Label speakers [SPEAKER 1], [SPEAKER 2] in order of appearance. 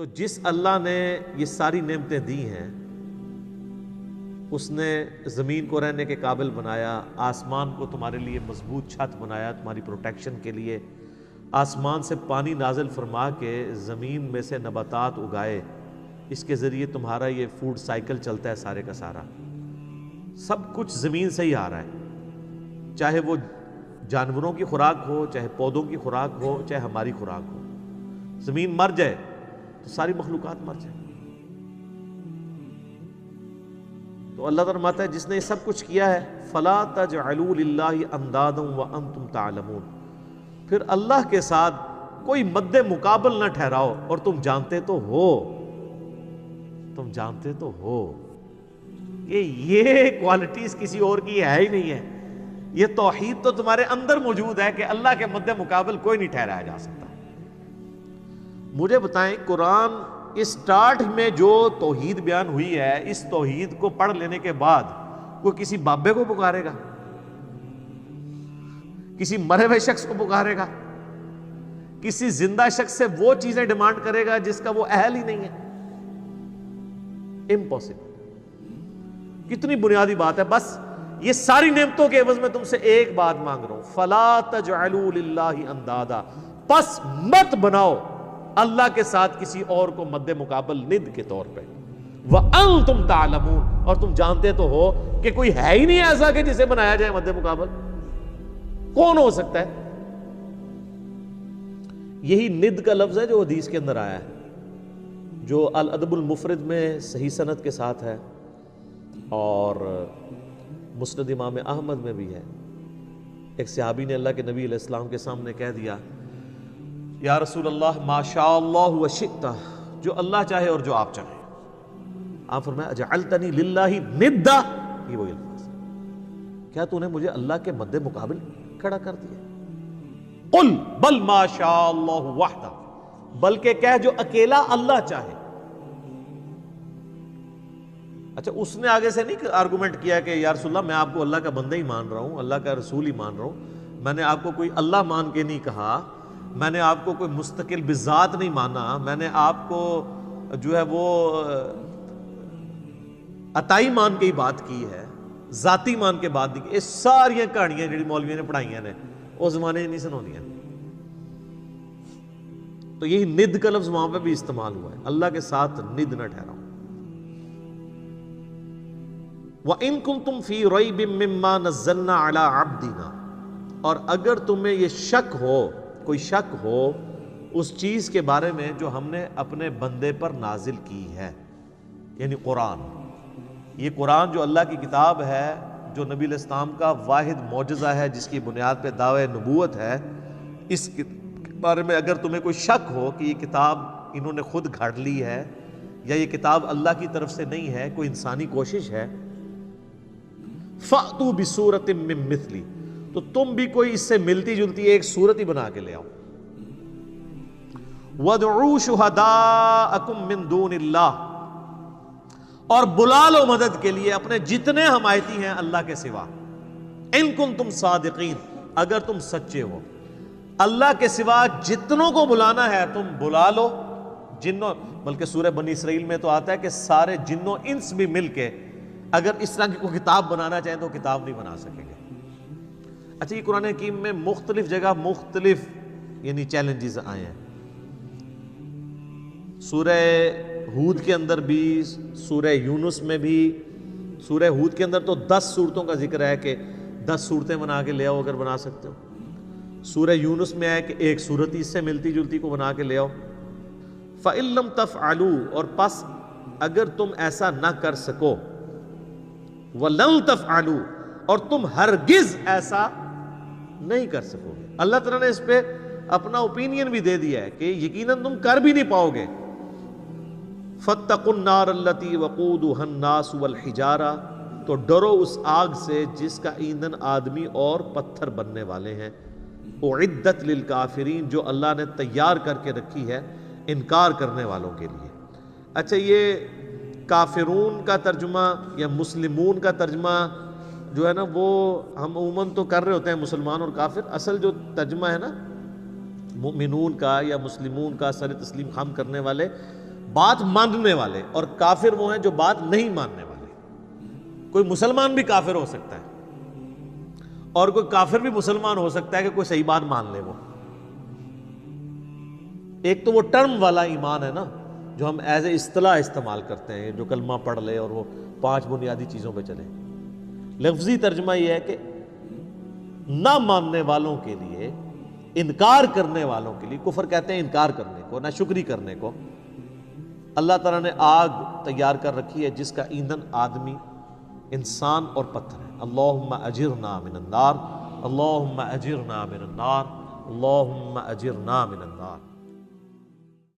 [SPEAKER 1] تو جس اللہ نے یہ ساری نعمتیں دی ہیں، اس نے زمین کو رہنے کے قابل بنایا، آسمان کو تمہارے لیے مضبوط چھت بنایا، تمہاری پروٹیکشن کے لیے، آسمان سے پانی نازل فرما کے زمین میں سے نباتات اگائے، اس کے ذریعے تمہارا یہ فوڈ سائیکل چلتا ہے سارے کا سارا۔ سب کچھ زمین سے ہی آ رہا ہے۔ چاہے وہ جانوروں کی خوراک ہو، چاہے پودوں کی خوراک ہو، چاہے ہماری خوراک ہو۔ زمین مر جائے۔ تو ساری مخلوقات مر جائے تو اللہ تعالیٰ ماتا ہے، جس نے یہ سب کچھ کیا ہے، فلا تجعلوا للہ اندادا وانتم تعلمون۔ پھر اللہ کے ساتھ کوئی مد مقابل نہ ٹھہراؤ، اور تم جانتے تو ہو۔ تم جانتے تو ہو۔ کہ یہ کوالٹیز کسی اور کی ہے ہی نہیں ہے۔ یہ توحید تو تمہارے اندر موجود ہے کہ اللہ کے مد مقابل کوئی نہیں ٹھہرایا جا سکتا۔ مجھے بتائیں، قرآن اسٹارٹ میں جو توحید بیان ہوئی ہے، اس توحید کو پڑھ لینے کے بعد کوئی کسی بابے کو پکارے گا؟ کسی مرے ہوئے شخص کو پکارے گا؟ کسی زندہ شخص سے وہ چیزیں ڈیمانڈ کرے گا جس کا وہ اہل ہی نہیں ہے؟ امپاسبل کتنی بنیادی بات ہے۔ بس یہ ساری نعمتوں کے عوض میں تم سے ایک بات مانگ رہا ہوں۔ فلا تجعلوا للہ اندادا پس مت بناؤ۔ اللہ کے ساتھ کسی اور کو مد مقابل ند کے طور پہ۔ وَأَنْتُمْ تَعْلَمُونَ۔ اور تم جانتے تو ہو کہ کوئی ہے ہی نہیں ایسا کہ جسے بنایا جائے مد مقابل۔ کون ہو سکتا ہے؟ یہی ند کا لفظ ہے جو حدیث کے اندر آیا ہے، جو الادب المفرد میں صحیح صنعت کے ساتھ ہے اور مسند امام احمد میں بھی ہے۔ ایک صحابی نے اللہ کے نبی علیہ السلام کے سامنے کہہ دیا یا رسول اللہ ما شاء اللہ و جو اللہ چاہے اور جو آپ چاہیں۔ آپ فرمایا اجعلتنی للہ ندا، یہ وہی الفاظ کیا تو نے مجھے اللہ کے مد مقابل کھڑا کر دیا؟ قل، بل ما شاء اللہ وحدہ، بلکہ کہہ جو اکیلا اللہ چاہے۔ اچھا اس نے آگے سے نہیں آرگومنٹ کیا کہ، یا رسول اللہ، میں آپ کو اللہ کا بندہ ہی مان رہا ہوں، اللہ کا رسول ہی مان رہا ہوں۔ میں نے آپ کو کوئی اللہ مان کے نہیں کہا میں نے آپ کو کوئی مستقل بذات نہیں مانا، میں نے آپ کو جو ہے وہ، عطائی مان کے ہی بات کی ہے، ذاتی مان کے بات نہیں کی یہ ساری کہانیاں جڑی مولویوں نے پڑھائیاں نے اس زمانے نہیں سنایا تو یہی ند کا لفظ وہاں پہ بھی استعمال ہوا ہے۔ اللہ کے ساتھ ند نہ ٹھہراؤ۔ وَإِن كُنْتُمْ فِي رَيْبٍ مِّمَّا نَزَّلْنَا عَلَىٰ عَبْدِنَا۔ اور اگر تمہیں یہ شک ہو کوئی شک ہو، اس چیز کے بارے میں جو ہم نے اپنے بندے پر نازل کی ہے یعنی قرآن۔ یہ قرآن جو اللہ کی کتاب ہے، جو نبی الاسلام کا واحد معجزہ ہے، جس کی بنیاد پہ دعوی نبوت ہے، اس کے بارے میں اگر تمہیں کوئی شک ہو کہ یہ کتاب انہوں نے خود گھڑ لی ہے، یا یہ کتاب اللہ کی طرف سے نہیں ہے، کوئی انسانی کوشش ہے، فَأْتُوا بِسُورَةٍ مِّن مِثْلِ تو تم بھی کوئی اس سے ملتی جلتی ایک صورت ہی بنا کے لے آؤ۔ وَدْعُوا شُهَدَاءَكُم مِّن دُونِ اللَّهِ۔ اور بلا لو مدد کے لیے اپنے جتنے حمایتی ہیں اللہ کے سوا۔ ان کن تم صادقین اگر تم سچے ہو۔ اللہ کے سوا جتنوں کو بلانا ہے تم بلا لو۔ جنوں، بلکہ سورہ بنی اسرائیل میں تو آتا ہے کہ سارے جنوں، انس بھی مل کے اگر اس طرح کی کوئی کتاب بنانا چاہیں تو کتاب نہیں بنا سکیں گے۔ اچھا یہ قرآن حکیم میں مختلف جگہ مختلف یعنی چیلنجز آئے ہیں۔ سورہ ہود کے اندر بھی، سورہ یونس میں بھی، سورہ ہود کے اندر تو دس صورتوں کا ذکر ہے کہ دس صورتیں بنا کے لے آؤ اگر بنا سکتے ہو۔ سورہ یونس میں ہے کہ ایک صورت اس سے ملتی جلتی کو بنا کے لے آؤ۔ فعلم تف آلو اور پس اگر تم ایسا نہ کر سکو، وَلَن تَفْعَلُوا، اور تم ہرگز ایسا نہیں کر سکو۔ گے اللہ تعالیٰ نے اس پہ اپنا اوپینین بھی دے دیا ہے کہ یقیناً تم کر بھی نہیں پاؤ گے۔ فَاتَّقُوا النَّارَ الَّتِي وَقُودُهَا النَّاسُ وَالْحِجَارَةُ تو ڈرو اس آگ سے جس کا ایندھن آدمی اور پتھر بننے والے ہیں۔ اعدت للکافرین جو اللہ نے تیار کر کے رکھی ہے انکار کرنے والوں کے لیے۔ اچھا یہ کافرون کا ترجمہ یا مسلمون کا ترجمہ جو ہے نا وہ ہم عموماً تو کر رہے ہوتے ہیں مسلمان اور کافر، اصل جو ترجمہ ہے نا، مؤمنون کا یا مسلمون کا سر تسلیم خم کرنے والے، بات ماننے والے، اور کافر وہ ہیں جو بات نہیں ماننے والے۔ کوئی مسلمان بھی کافر ہو سکتا ہے، اور کوئی کافر بھی مسلمان ہو سکتا ہے کہ کوئی صحیح بات مان لے وہ۔ ایک تو وہ ٹرم والا ایمان ہے نا، جو ہم ایز اے اصطلاح استعمال کرتے ہیں، جو کلمہ پڑھ لے اور وہ پانچ بنیادی چیزوں پہ چلے۔ لفظی ترجمہ یہ ہے کہ نہ ماننے والوں کے لیے، انکار کرنے والوں کے لیے، کفر کہتے ہیں انکار کرنے کو، نہ شکری کرنے کو، اللہ تعالیٰ نے آگ تیار کر رکھی ہے جس کا ایندھن آدمی، انسان اور پتھر ہے۔ اللہم اجرنا من النار، اللہم اجرنا من النار، اللہم اجرنا من النار۔